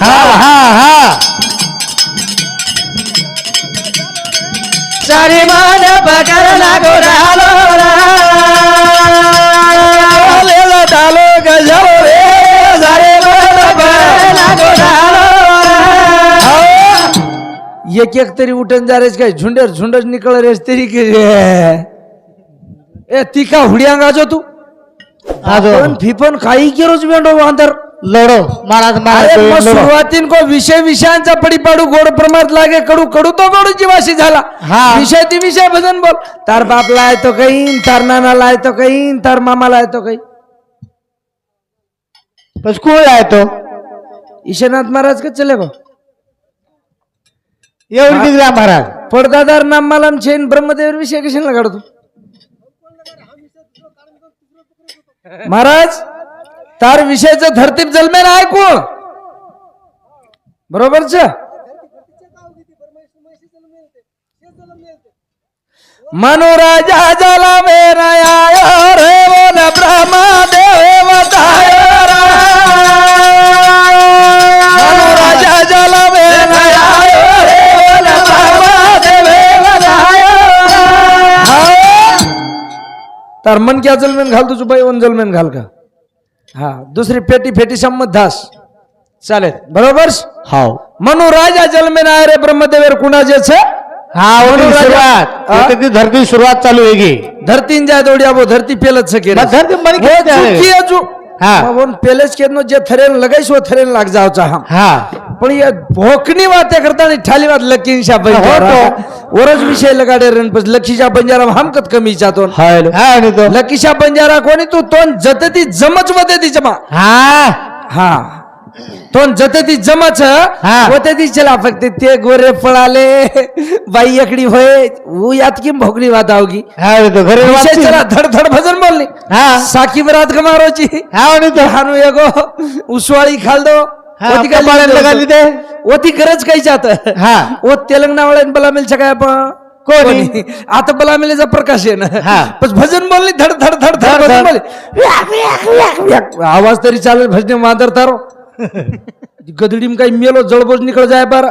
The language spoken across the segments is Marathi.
हा हा. हा सारी मान पकड लागो रालो आलेला डालो गजालो रे सारे मान पकड लागो रालो एक एक तरी उठून जा रेस काय? झुंडर झुंडच निकळ रेस तरी के ए ती का हुडिया गाजो तू? आपण फिपन काही केरोच बेंडो अंदर लढो. महाराज महाराज. सुरुवातीन को विषय विषयांचा पडी पाडू गोड प्रमाणात लागे कडू कडू तो कडू जीवाशी झाला. हा. विषय ती विषय भजन बोल. तार बाप लाय तो काही तार नाना लाय तो काही तार मामा लाय तो काही. बस कोण आहे तो ईशनाथ महाराज के चले गो एवढी दिसला महाराज. पडदादार नाम मालम छेन ब्रह्मदेवर विषय कशाला काढतो महाराज तार विषयचं धरतीप जलमेल ऐकू बरोबरच मनोराजा जला मेरा आयो रे बोल ब्रह्मा देव मनोराजा जला मेरा आयो रे बोल ब्रह्मा तर मन क्या जलमेन घाल तुझं बाई वन जलमेन घाल का? हा दुसरी पेटी फेटी संमत दास. चालेल. बरोबर? हाव. मनु राजा जलमेन आहे रे ब्रह्मदेवर कुणाचे छे हा म्हणून राजा- सुरुवात? इथे ती धरती सुरुवात चालू आहे की. धरतीन जा दौड़िया वो धरती पेलत सके बस धरती मरी वो खेच आहे. चुकी है जो हा. मग वन पेलेच के नो जे थरेन लगाईस वो थरेन लाग जाओ हा. पण ये भोकनी वाते करता नहीं ठाली बात लकीनशा बंजारा हो वरच विषय लगाडे रन पस लकीशा बंजारा हम कत कमी चातो हाय हा आणि तो. लकीशा बंजारा कोणी? तू तोन जतती जमच वते ती जमा. हा. हा. तोन जतती जमच. हा. वते ती चला फक्त ते गोरे पळाले बाई एकडी होय. वो यात की भोकनी वात आवगी. हा आणि विषय. चला धड धड भजन बोलली. हा. साकी बरात हा आणि तो. हानू एगो उसवाळी खाल दो हा, ओती लगाली ते. ओती गरज काही जात हा. ओ तेलंगणा वाळ्यान बला मिल काय आपण कोणी? आता बला मिलेचा प्रकाश आहे ना हा. पण भजन बोलली धड धड धड धड. बोलली. आवाज तरी चालेल भजने मांदर तारो गदडीम काही मेलो जळबोज निकळ जाय बार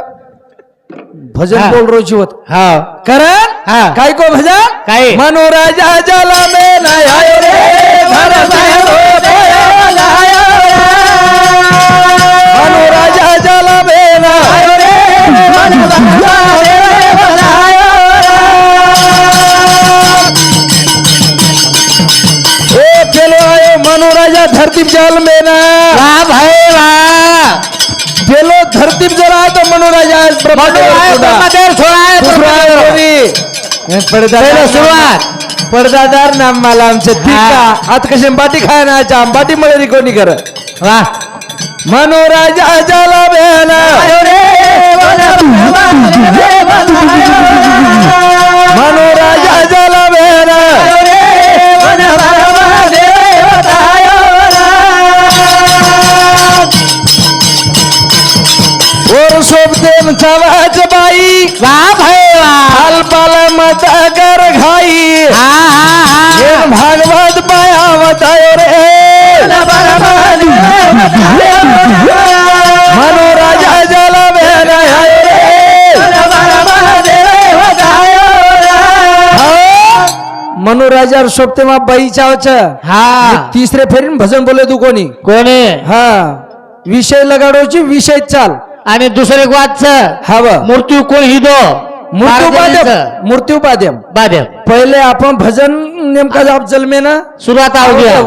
भजन. बोल रोची होत हा करण हा. काय को भजन काय? मनोराजा जला में नयायो रे मनोराजा धरती जल में ना वाह भाई वाह धरती जल आयो तो मनोराजा ब्रह्मदेव. पहिलं सुरुवात पडदादार नाम मला आमचे आत कसे बाटी खाय ना आच्या बाटी मळे कोणी कर वा मनोराजा जला बेला चवाच बाई। वा भाई वा। मत कर घाई। हे भागवत पाया बतायो रे। मनोराजा सोबते मा बाई चावच हा. तिसरे फेरीन भजन बोले तू कोणी? कोणी? हा. विषय लगाडोची विषय चाल. आणि दुसरे वाच हा ब. मृत्यू कोण ही दो मृत्यूपाद्यम मृत्यूपाद्यम बाध्य पहिले आपण भजन नेमका जाप जलमे ना सुरुवात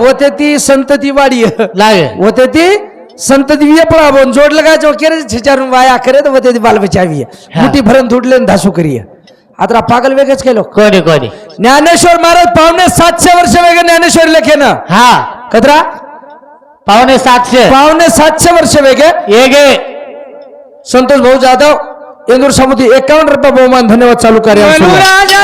होते ती संतती वाडी. लागे. होते ती संतती विये पळावून जोडलं का जो केरे छिचारून वाया करे तर होते ती बाल बचावी हा. मुठी भरण तुटले न धासू करी आता पागल वेगच केलो. कोणी कोणी? ज्ञानेश्वर महाराज पावणे सातशे वर्ष वेगे ज्ञानेश्वर लेखे ना हा. कतरा पावणे सातशे. पावणे सातशे वर्ष वेगे ये गे संतोष भाऊ जाधव इंदूर समुद्री एकावन्न रुपये बहुमान धन्यवाद चालू कार्य मनोराजा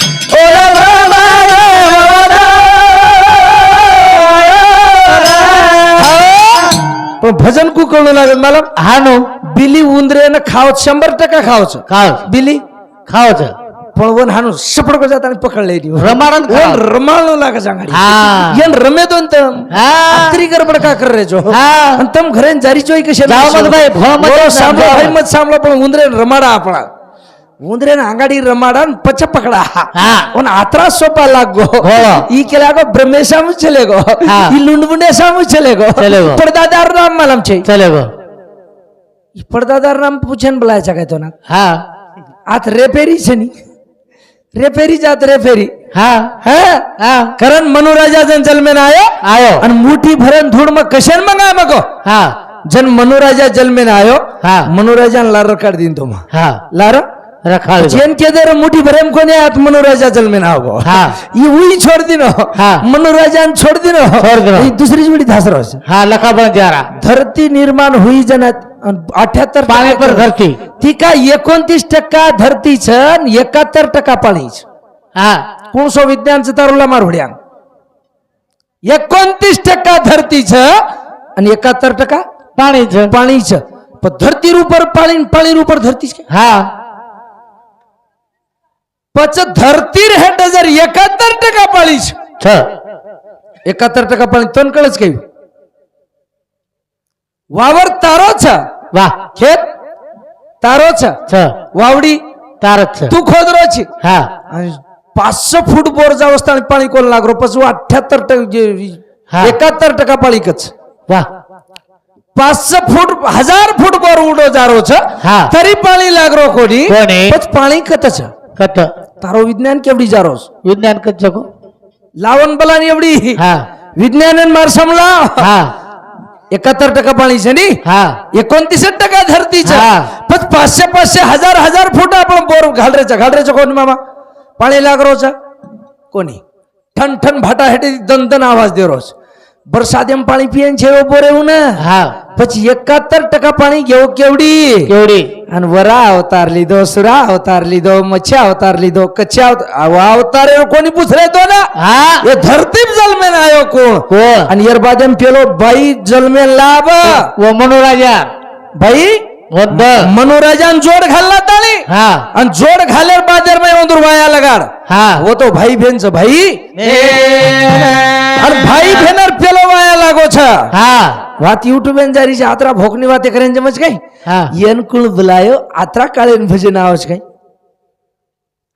भजन कू कळू लागेल. मला हा नो बिली उंदरेनं खावत शंभर टक्का खावचं. खावच. बिली? खावच. पळवून हाणून सपडको जाताना पकडले रमाडन खाव. रमाळू लागा सांगाडी हा. येन रमे दोन तम. हा. आतरी गडबड का कर रे जो? हा. आणि तम घरे जारी चोई कशे मत सांभळा पण उंदरे रमाडा आपला ಮುಂದ್ರೇನ ಅಂಗಡಿ ರಮಾಡ ಪಚ್ಚ ಪಕಡ ಅವನ ಆತರ ಸೊಪ್ಪಲ್ಲಾಗೋ ಈ ಕೆಲಾಗೋ ಬ್ರಹ್ಮೇಶಾಮು ಚಲೆಗೋ ಈ ಲುಂಡ್ಬುಂಡೇಶಾಮು ಚಲೆಗೋ ಪಡ್ದಾದಾರ ರಾಮ್ ಮಲಮ್ ಚೈ ಚಲೆಗೋ ಈ ಪಡ್ದಾದಾರ ರಾಮ್ ಪೂಜನ್ ಬಲಾಯಚ ಕಾಯ್ತು ನಾ ಹಾ ಆತ ರೇಪೇರಿ ಶನಿ ರೇಪೇರಿ जात ರೇಪೇರಿ हा हा कारण मनुराजा जन जन्मेन आयो आयो आणि मुठी भरण धूड मग कशान मग मग हा जन मनुराजा जन्मेन आयो हा मनुराजान लार काढ दिन तो मग हा लार ಜನ್ಕೆದರ ಮುಟಿ ಬರಂ ಕೊನೆ ಆತ್ ಮನೋರಾಜ ಜಲ್ಮೇನ ಆಗೋ ಈ ಉಯಿ छोड़ದಿನೋ ಮನೋರಾಜನ್ छोड़ದಿನೋ ಈ दुसरीच ಬಿಡಿ ದಾಸರಾಜ ಹಾ ಲಖಾ ಬಣ द्यारा। धरती निर्माण हुई जनत अठ्याहत्तर पाणी पर धरती। ती एकोणतीस टक्का धरती छन एकाहत्तर टक्का पाणी हा। कोणसो विज्ञानचं तारुला मारुड्या एकोणतीस टक्का धरती छ आणि एकाहत्तर टक्का पाणी पाणी छ धरती ऊपर पाणी पाणी ऊपर धरती हा। पच धरतीर हेट जर एकाहत्तर टका पाळीस. एकाहत्तर टका पाळी तन कळच काही. वावर तारो छ वा. खेत तारो छ. वावडी तार तू खोदरो छी हा पाचशे फूट बोर जाव आणि पाणी कोण लागरो पच अठ्याहत्तर टक्के एकाहत्तर टका पाळीकच. वा. पाचशे फूट हजार फूट बोर उडो जारो छ तरी पाणी लागरो कोणी कोणी? पाणी कतच કત છે कत તારો વિજ્ઞાન કેવડી જારો છે? विज्ञान कत जगो લાવણ બલાની એવડી हा વિજ્ઞાન માર સમલા हा एकाहत्तर टक्का पाणी છે ની हा एकोणतीस टक्का धरती છે हा. પછી पाचशे पाचशे हजार हजार फूट आपण बोर घालरेचा घालरेचा कोण मामा पाणी लागरो છે कोणी ठन ठन भाटा हेठे दन दन आवाज दे વરસાદેમ પાણી પીએ છે બપોરે એવું ને હા પછી એકાહત્તર ટકા પાણી ગયો કેવડી કેવડી અને વરા અવતાર લીધો સુરા અવતાર લીધો મચ્છા અવતાર લીધો કચ્છા આવા અવતાર એવો કોની પૂછરે તો ને હા એ ધરતી જલમે આવ્યો કોણ અને યરબાદેમ પેલો ભાઈ જલમે લાભ ઓ મનોરાજા ભાઈ मनोरंजन जोड़ घालला ताली हा. अन जोड़ घालर बाजार में उधर वाया लगाड़. हा. वो तो भाई बहन च भाई अरे भाई बहन पेलो वाया लागो छ वात यूट्यूब में जारी आत्रा आतरा भोकनी वाते करें समझ गई हाँ. यन कुल बुलायो आतरा कालीन भजन आवज गई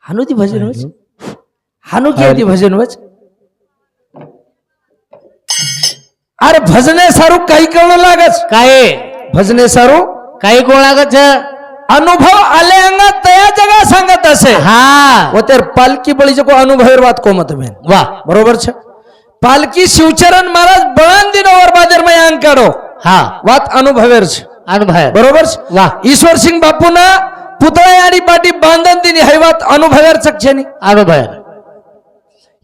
हानुदी भजन वच हानु. की भजन वच अरे भजने सारू काही कळू लागच. काय? भजने सारू काही कोणाच अनुभव आले अंगा तया जगा सांगत असे. हा. व ओतेर पालखी बळीचे को अनुभव वाद कोमत मेन. वा. बरोबर छ? पालखी शिवचरण महाराज बळान दिन और बाजार मय अंकाडो हा. वात अनुभवेर छ. अनुभव बरोबर छ? वा. ईश्वर सिंग बापू ना पुतळे आणि पाटी बांधन दिनी हे वात अनुभवेर छे नी अनुभव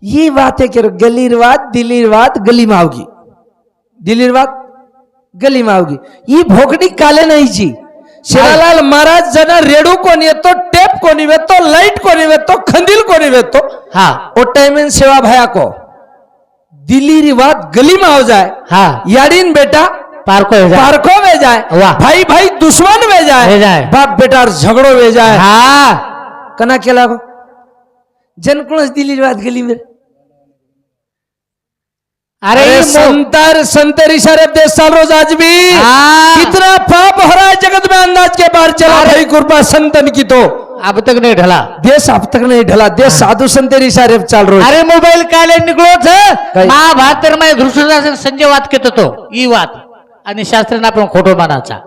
ही वाते है गलीर वाद दिलीर वाद गली मावगी. दिलीर वाद गली में आओगी। ये भोगडी काले नहीं जी। शिवालाल महाराज जना रेडू कोणी येतो टेप कोणी वेतो लाईट कोणी वेतो खंदील कोणी वेतो हा टाइम इन सेवा भया को। दिलीरी बात गली में हो जाए। हा। याडीन बेटा पार्को हे जा. पार्को में जाए। वाह. भाई भाई दुश्मन में जाए। में जाए. बाप बेटा झगड़ो में जाए। हा। कना केला गो जनकुणच दिली बात गली में। अरे मो- संतर संतर इशारे देश साल रोज आज भी। कितना पाप हो रहा है जगत में अंदाज के बाहर चला। भाई कृपा संतन की तो। अब तक नहीं ढला। देश अब तक नहीं ढला देश साधु संतेर इशारे चाल रहा है अरे मोबाईल काले निघलो छ? महाभारत मध्ये धृष्टराज संजय वाद घेत होतो ही वाद। आणि शास्त्रीनं आपण खोटो मानाचा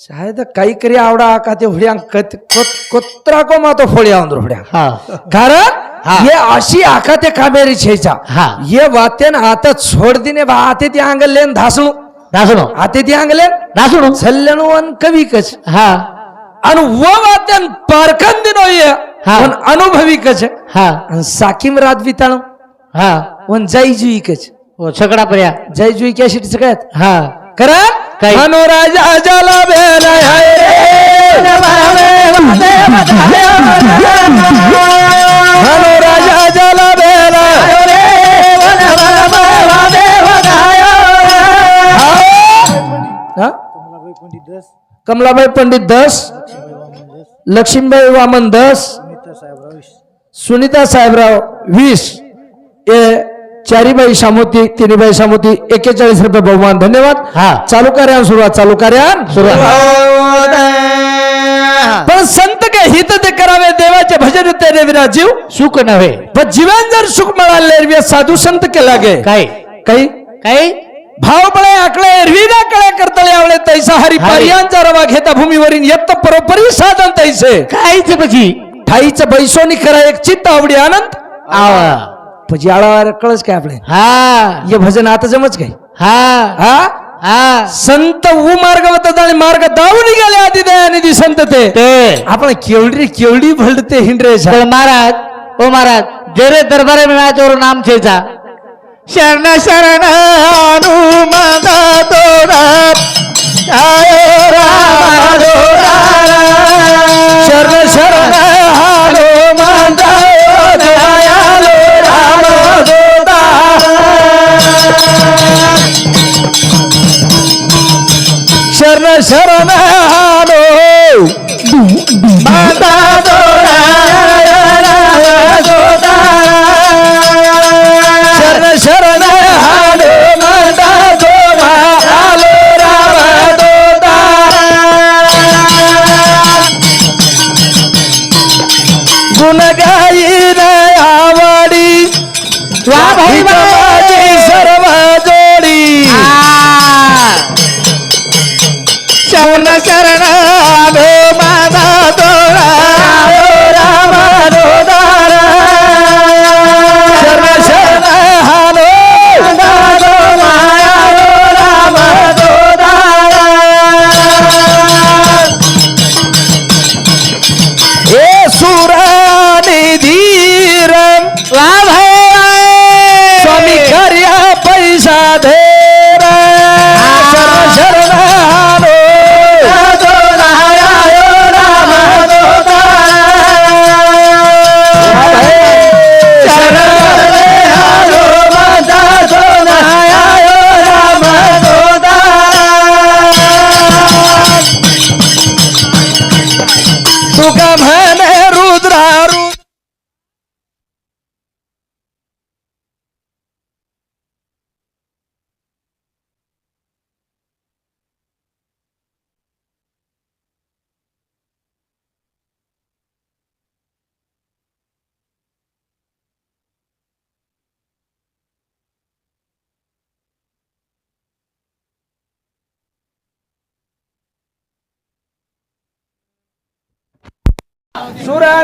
शायद काही करी आवडा का ते हुड्या कत- कोत- कोत्रा को मा तो फोड्या अंदर हुड्या। हा. कारण हा. ये अशी आका ते कामेरी छेचा. हा. ये वातेन आता छोड दिने बा आते ती अंगलेन धासणू दासनो आते ती अंगलेन दासनो सल्ल्यानु अन कवी कच. हा. आणि व वातेन पारखन दिनो ये हा. पण अनुभवी कच. हा. आणि साकीम रात बिताणो. हा. वन जय जुई कच. हो छकडा पर्या. जय जुई क्या शिट सगळ्यात हा. करा? मनोराजा जाला बेल हाय कमलाबाई पंडित दस लक्ष्मीबाई वामन दस सुनीता साहेबराव वीस ए चारीबाई सामोती तिन्हीबाई सामोती एक्केचाळीस रुपये बहुमान. धन्यवाद. हा. चालू कार्यान सुरुवात चालू कार्यान सुरुवात. पण संत के हित ते करावे देवाचे भजन तेरे विराजीव सुख नव्हे. पण जीवन जर सुख मिळाले साधू संत के लागे. काय? काही? काय भावबळे आकडे हृदा कळे करतले आवळे तैसा हरी पर्यांचा रवा घेता भूमीवरील येत परोपरी साधन तैसे. कायच पजी ठाईच बैसोनी करा एक चित्त आवडी आनंद. आवा. पजी आळा कळच काय आपले? हा. ये भजन आता जमच काय? हा. हा? हा. संत उ मार्ग वतात आणि मार्ग दाऊ गेले आधी दयानिधी संत ते. आपण केवढी केवढी भलते हिंडरे महाराज ओ महाराज गेरे दरबारे नाम आमचेचा छेचा शरण शरण हनुमंत तोरा आयो राम शरण शरण हालो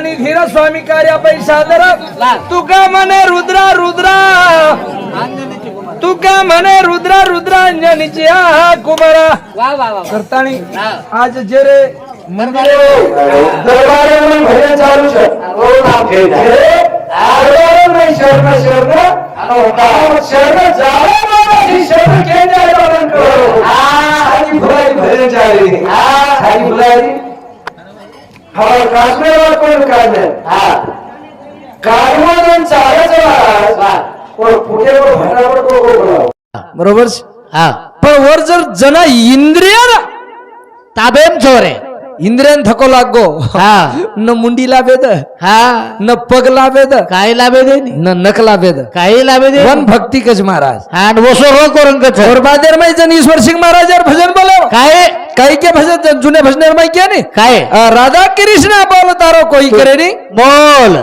आणि धीर स्वामी कार्या पैसा दर तुका म्हणे रुद्रा रुद्रा. तुका म्हणे रुद्रा रुद्रांजनीची आ कुमारा. करतानी आज जे रे છે शरण शरण. शरण शरण केंद्र डोळण करो सारी भुलाई भजन चालली सारी भुलाई हवा बरोबर? हा. पण वर जर जना इंद्रिय ताबेम छोरे इंद्रियन थको लागो. हा. न मुंडी लाभेद हा. न पग लाभेद काय लाभे दे नी? न नख लाभेद. काय लाभे दे वन भक्ती कच महाराज. आणि वसो रो करून कच. और बादेर माई जन ईश्वर सिंह महाराज यार भजन बोलो. काय? काही के भजन जुने भजन माई क्या नहीं? काय? राधा कृष्ण बोल तारो कोई करे नहीं? बोल.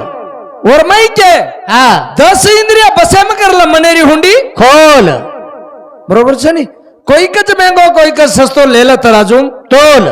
और माई के? हा. दस इंद्रिया बसेम करला मनेरी हुंडी. खोल. बरोबर छे नी? कोई कच महंगो कोई कच सस्तो लेला तराजू. तोल.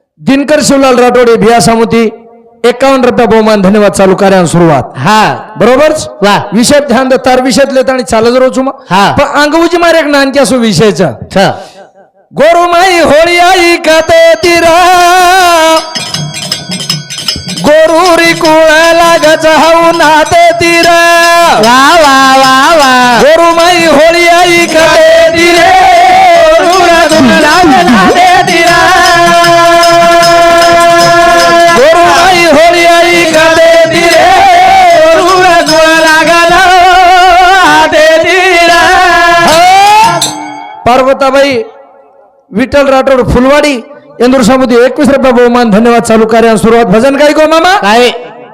दिनकर शिवलाल राठोडे भिया समिती एकावन्न रुपया बहुमान धन्यवाद चालू कार्याला सुरुवात. हा. बरोबर वा. विषय ध्यान तार विषय लेता आणि चालत रोज हा. पण अंगवजी मारे नानकी असो विषयचा गोरु माई होळी आई कात तिरा. गोरुरी कुळा लागच हाऊ नात तिरा. वा वा वा वा. गोरु माई होळी आई कात पार्वताबाई विठ्ठल राठोड फुलवाडी इंदूर समुद्री एकवीस रुपये बहुमान धन्यवाद चालू कार्य सुरुवात भजन काय गो मामा काय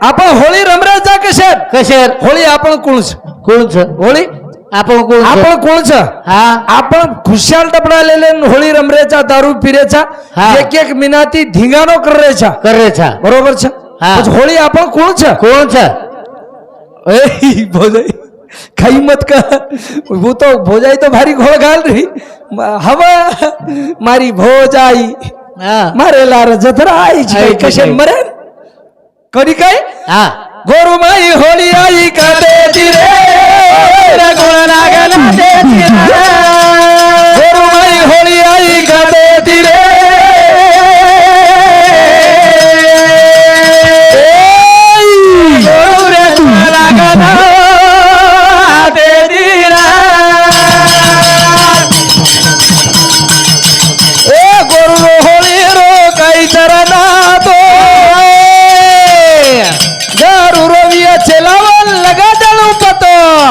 आपण होळी रमराजा कशात कशेर होळी आपण कुळच कोणच होळी आपण कोण आपण कुळच हा आपण खुशाल टपडालेले होळी रमरेचा दारू पिरेचा हा. एक एक मिनाती धिंगाणो करायचा करायचा बरोबर छ हा. होळी आपण कोणच कोणच ए काही मत का वो तो भोजाई तो भारी घोळ घाल रही। हवा मारी भोजाई। मारे लार जत्रा आईची कशे? मरे। कधी काय हा। गोरुमाई होळी आई का देती रे। गोरुमाई होळी आई का देती रे।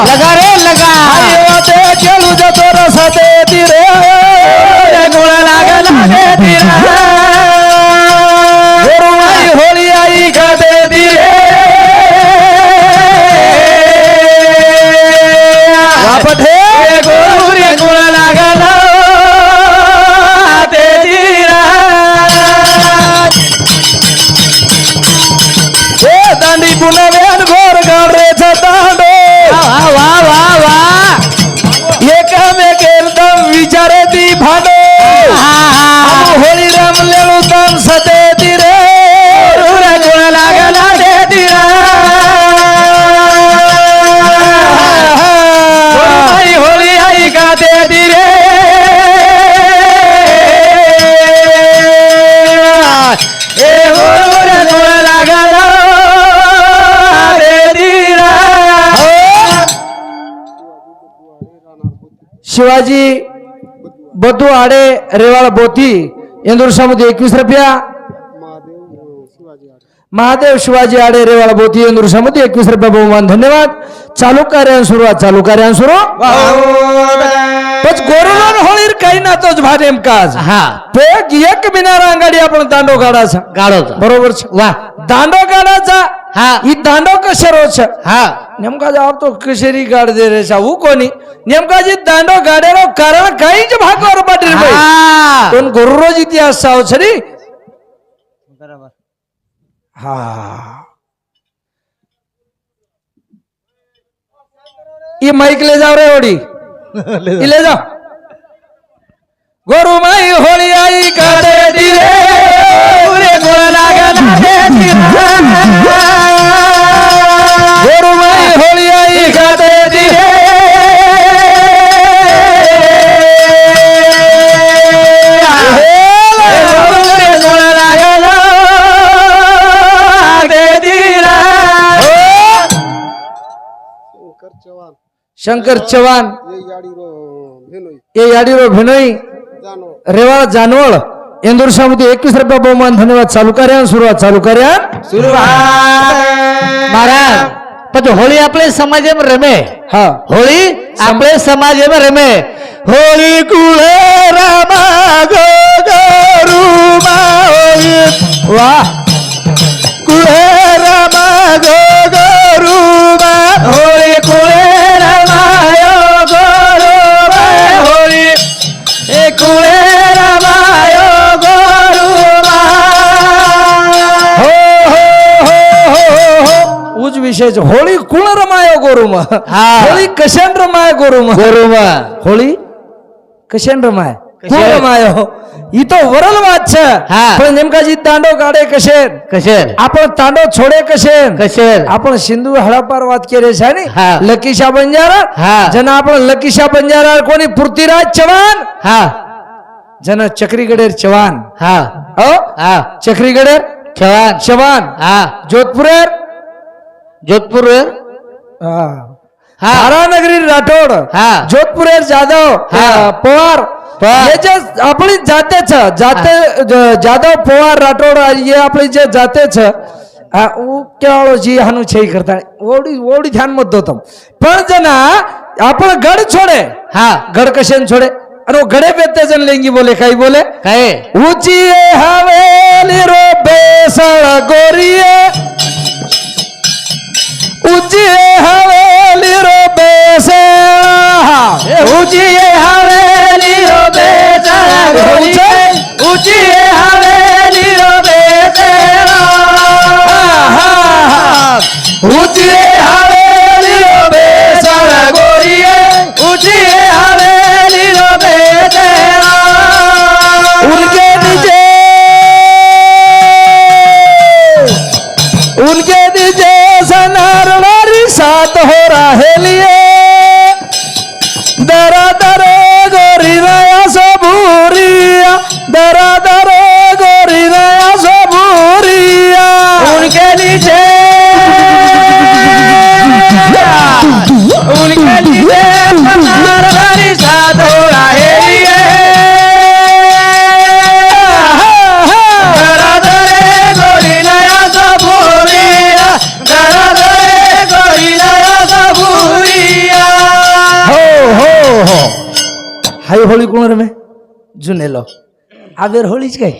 लगा रे लगा. ए रुरा गुण लागला दे तिरा शिवाजी बदू आडे रेवाळ बोती इंदूर समुद्र एकवीस रुपया. महादेव शिवाजी आडे रेवाळ बोती इंदूर समुद्र एकवीस रुपया बहुमान धन्यवाद. चालू कार्यान सुरुवात चालू कार्यान सुरू. पण गोरुलन होळीर काही ना तोच भा नेमकाच हा. पेक एक बिना रांगाडी आपण दांडो गाडोचा. बरोबर छ? वा. दांडो काढायचा हा. ही दांडो कशा रोज हा. नेमका जवाब तो कशेरी गाड दे रे कोणी? नेमका जी दांडो गाडेरो कारण काहीच भागावर पाटील हा. पण गोरुरोज इतिहास साव छरी हा. ये माईक ले जाओ रे ओडी ये ले जाओ गोरु माई होली आई का दे दिले रे गोळ लागला दे गोरु शंकर चव्हाण ये याडी रो भेनोई याडीरो रेवाळ जानवळ इंदूर समुद्र एकवीस रुपया बहुमान धन्यवाद. चालू कार्या सुरुवात चालू कार्या महाराज. पण होळी आपले समाजामध्ये रमे. हा. होळी आपले समाजामध्ये रमे. होळी कुळे रामा गो वा. कुळे रामा गो ವಿಶೇಷ. ಹೋಳಿ ಕುಳರ ಮಾಯ ಗೋರುಮ. ಹೋಳಿ ಕಶೇಂದ್ರ ಮಾಯ गोरुम ಗೋರುಮ. ಹೋಳಿ कशेंद्र माय पूर्ण माय इथं वरल वाच पण नेमका जी तांडव गाडे कसे कसे आपण तांडव छोडे कसे कसे आपण सिंधू हळपार वाद केले शाने लकीशा बंजारा जन आपण लकीशा बंजारा कोणी पृथ्वीराज चव्हाण हा जन चक्रीगडेर चव्हाण हा हो चक्रीगडेर चव्हाण चव्हाण हा जोधपुरेर जोधपूर हा हा धारानगरी राठोड हा. जोधपुरेर जाधव हा. अ, पवार पवार. हे जे आपली जातेच जाते ज- जाधव पवार राठोड हे आपली जे जातेच આ હું કેવાળો જી હાનું છે ઈ કરતા ઓવડી ઓવડી ધ્યાન મત દો તમ પણ જના આપણે ગઢ છોડે हा ગઢ કશે છોડે અને वो गड़े पे जन लेंगी बोले कई बोले काय ऊंची हवेली रो बेसळ ऊंची हवेली रो बेसळ ऊंची हवेली रो गोरिये ऊंची हवेली रो बेसळ ऊंची सात आवेर होळीच काय?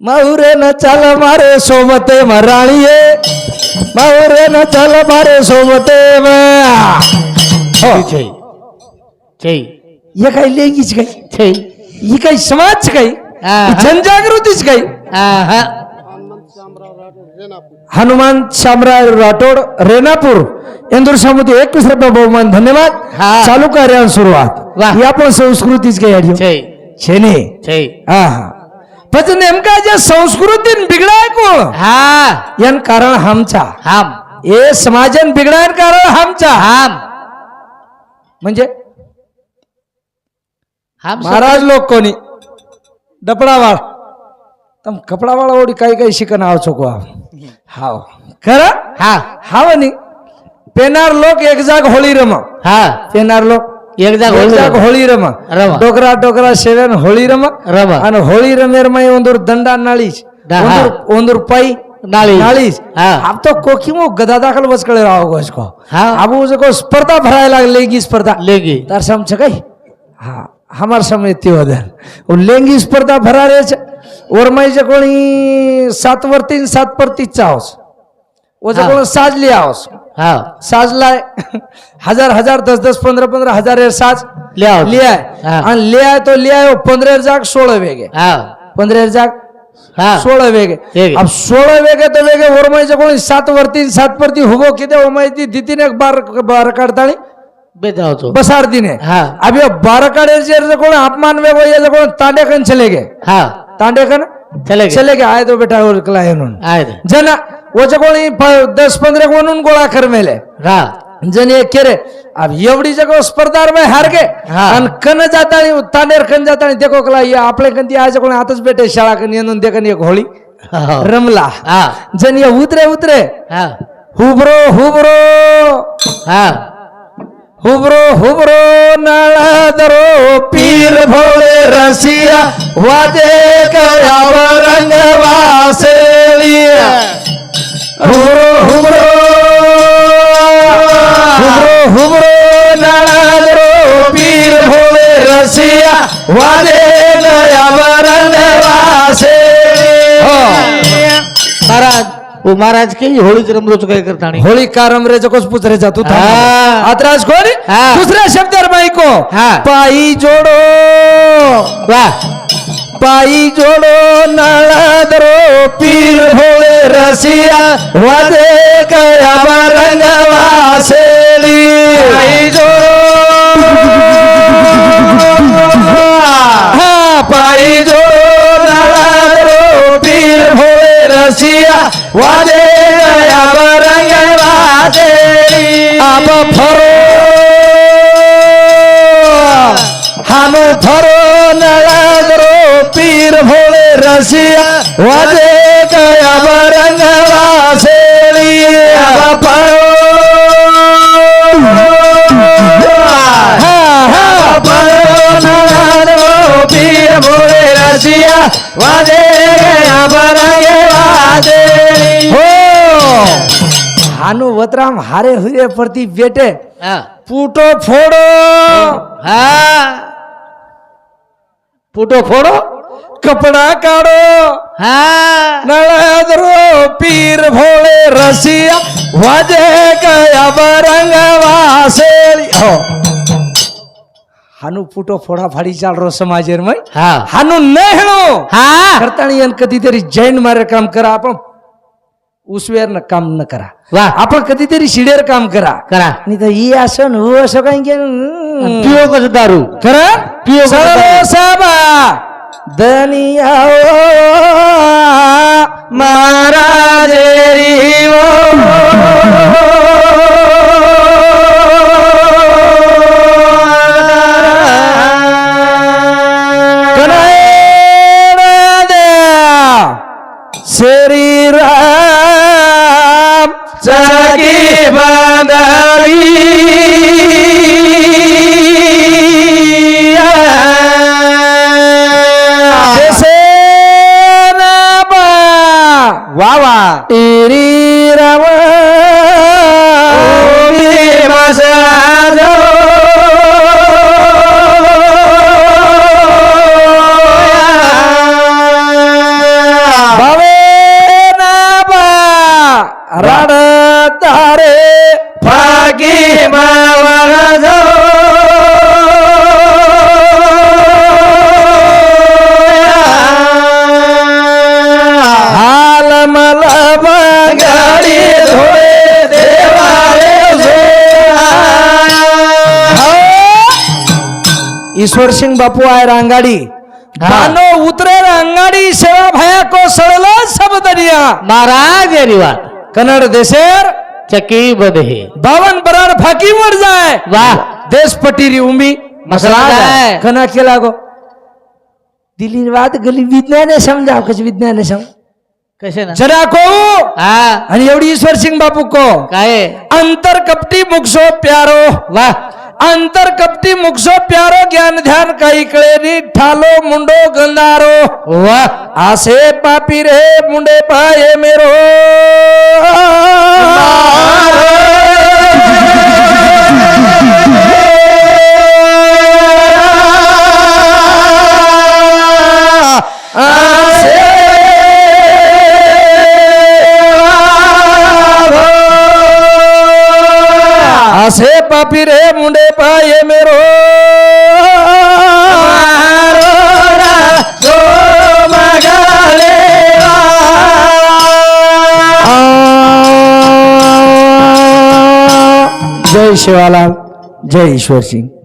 माहुरे न चाल मारे सोबते मराळीये. माहुरे न चाल मारे सोबते हो. हे काय लेंगीच काय? छै ही काही समाज काही. जनजागृतीच काही हनुमान शामराव राठोड रेणापूर इंदूर सामुद्री एकवीस रुपये बहुमान धन्यवाद. चालू कार्याला सुरुवात. ही आपण संस्कृतीच काही छै. हा हा पण नेमका ज्या संस्कृतीन बिघडाय कोण? हा. यान कारण हमचा. हाम. हे समाजन बिघडाय कारण हमचा. हाम. म्हणजे? हाम महाराज लोक कोणी? डपडावाळ. तम कपडावाळ ओढी काही काही शिकन आव चोको हाव. खरं? हा. हाव नी. पेनार लोक एक जाग होळी रम हा. पेनार लोक एक जाग एक जाग होळी रम रम. डोकरा डोकरा सेवन होळी रम ರಮ आणि होळी रमेर मय ಒಂದೂರು ದಂಡ ನಾಳೀಸ್ ದ- ಹಾ. ಒಂದು ರೂಪಾಯಿ नाळी नाळीस हा अब तो कोकी मो गदा दाखल बस कळे राव इसको हा अब उसको स्पर्धा भरायला लेंगी स्पर्धा लेगी तार समझ गई हा हमार समय ते होदर वो लेंगी स्पर्धा भरा रे और मैं कोणी सात वर तीन सात पर तीसचा हाऊस वो हा. कोण साज लिया हाऊस हा. साजलाय हजार हजार दस दस पंधरा पंधरा हजार हे साज. लिया लिया हा. आणि लिया तो लिया पंधरा जाग सोळा वेगे. हा. पंधरा जाग हा. सोळा वेगे. अब सोळा वेगे तो वेगे ओरमायचं कोणी सात वरती सात परती हुबो किती ओमायती दितीने एक बार बार काढतानी बेदावतो बसार दिने. हा. अब ये बार काढे जे कोण अपमान वेगो ये कोण तांडेकन चले गे. हा. तांडेकन चले चले गे. आए तो बेटा आहे म्हणून. आहे जना वच कोणी दस पंधरा कोणून गोळा कर मेले. हा. जण एक केरे. अब एवढी जगह स्पर्धा में हार गे. हा. आणि कन जाता तांडेर कन जाता देखो कला ये आपले कंती आज कोणी आताच बेटे शाळा कन येऊन देखन एक होळी. हा. रमला. हा. जन ये उतरे उतरे. हा. हुबरो हुबरो. हा. हुबरो हुबरो नाळादरो पीर भोळे रसिया. वाजे कयाव रंग वासेलिया हुबरो हुबरो हुबरो हुबरो नाळादरो पीर रसिया महाराज वो महाराज के होळीच रमरोच काय करता आणि? होळी कारमरे जकोस पुतरे जातो हा. आत्रास कोणी. दुसऱ्या शब्दार बाईको हा. पायी जोडो. वा. पायी जोडो नळदरो पीर भोळे रसिया वादे कया रंग वासेली पायी जोडो हा पायी जोडो नळदरो पीर भोळे रसिया वादे कया रंग वासेली आप फरो રસિયા વાજે કયા વરંગ વાસેલી રશિયા વાજે વતરામ હારે હુએ પરથી બેટે પૂટો ફોડો. હા. પૂટો ફોડો? कपडा काढो. हा. नळद्रो पीर भोळे रसिया वाजे गया बरंग वासेल. हो. हानू फुटो फोडा फाडी चालरो समाजेर मग हा. हानू नेहणो. हा. करताना येन कधीतरी जैन मारे काम करा आपण उसवेर न काम न करा. वा. आपण कधीतरी शिडेर काम करा. करा. नी तर ही असं न असं काही पिओ कसं दारू? खरं? पिओ सभा દનિયાઓ મારા જેરીઓ तेरे ईश्वर सिंह बापू आए रांगाड़ी. बानो उतरे रांगाड़ी सेवा भया को सड़लो सब दनिया महाराज ये रिवाज कन्नड़ देशेर. चकी बदे बावन बरार फाकी मर जाए वाह देश पटीरी उमी. मसला जाए. कना के लागो. दिल्ली बात गली विज्ञाने समजाव कच विज्ञाने सम कसे ना? जरा को. हा. आणि एवढी ईश्वर सिंह बापू को. काय? अंतर कपटी मुखसो प्यारो. वाह अंतर कपटी मुखसो प्यारो ज्ञान ध्यान काही कळे ठालो मुंडो गंधारो। वाह आसे पापी रे मुंडे पाये मेरो। आसे पापी रे मुंडे पाये मेरो जो मगाले जय शिवालाल जय ईश्वर सिंह